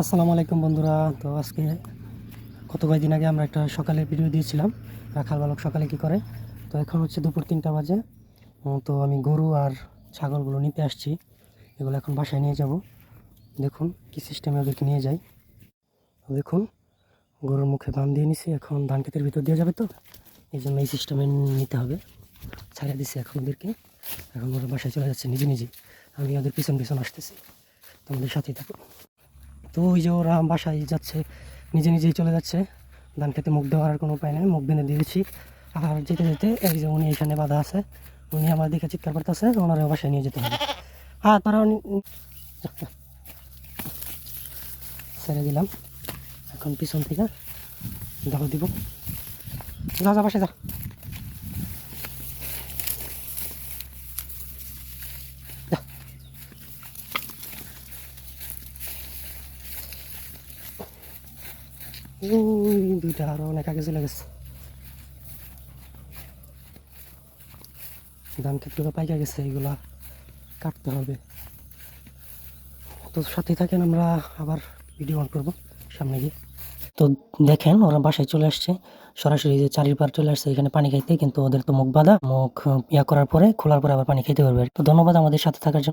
আসসালামু আলাইকুম বন্ধুরা। তো আজকে গত কয়েকদিন আগে আমরা একটা সকালে ভিডিও দিয়েছিলাম। রাখাল বালক সকালে কি করে? তো এখন হচ্ছে দুপুর তিনটা বাজে। তো আমি গরু আর ছাগলগুলো নিতে আসছি। এগুলো এখন বাসায় নিয়ে যাব। দেখুন কি সিস্টেমে ওদেরকে নিয়ে যাই। দেখুন, গরুর মুখে বান দিয়ে নিছি। এখন ধান ক্ষেতের ভিতর দিয়ে যাবে তো। এই জন্য এই সিস্টেমে নিতে হবে। ছাড়িয়ে দিছি এখন ওদেরকে। এখন ওরা বাসায় চলে যাচ্ছে নিজে নিজে। আমি ওদের পিছন পিছন আসতেছি। তোমাদের সাথেই থাকো তো ওই যে ওরা বাসায় যাচ্ছে, নিজে নিজেই চলে যাচ্ছে। ধান খেতে মুখ দেওয়ার কোনো উপায় নেই, মুখ বেঁধে দিয়েছি আর যেতে যেতে এই যে উনি এখানে বাধা আছে, উনি আমার দিকে চিৎকার করতেছে ওনারা বাসায় নিয়ে যেতে হবে। হ্যাঁ তারা ছেড়ে দিলাম। এখন পিছন থেকে দেখো দিব। যা যা, বাসায় যা। দুইটা আরও অনেক আগে চলে গেছে। ধান ক্ষেতগুলো পাইকা গেছে, এগুলা কাটতে হবে। তো সাথে থাকেন আমরা আবার ভিডিও অন করব সামনে গিয়ে। তো দেখেন, ওরা বাসায় চলে আসছে। সরাসরি যে চারির পার চলে আসছে, এখানে পানি খাইতে, কিন্তু ওদের তো মুখ বাঁধা। মুখ ইয়া করার পরে, খোলার পরে আবার পানি খেতে পারবে। তো ধন্যবাদ আমাদের সাথে থাকার জন্য।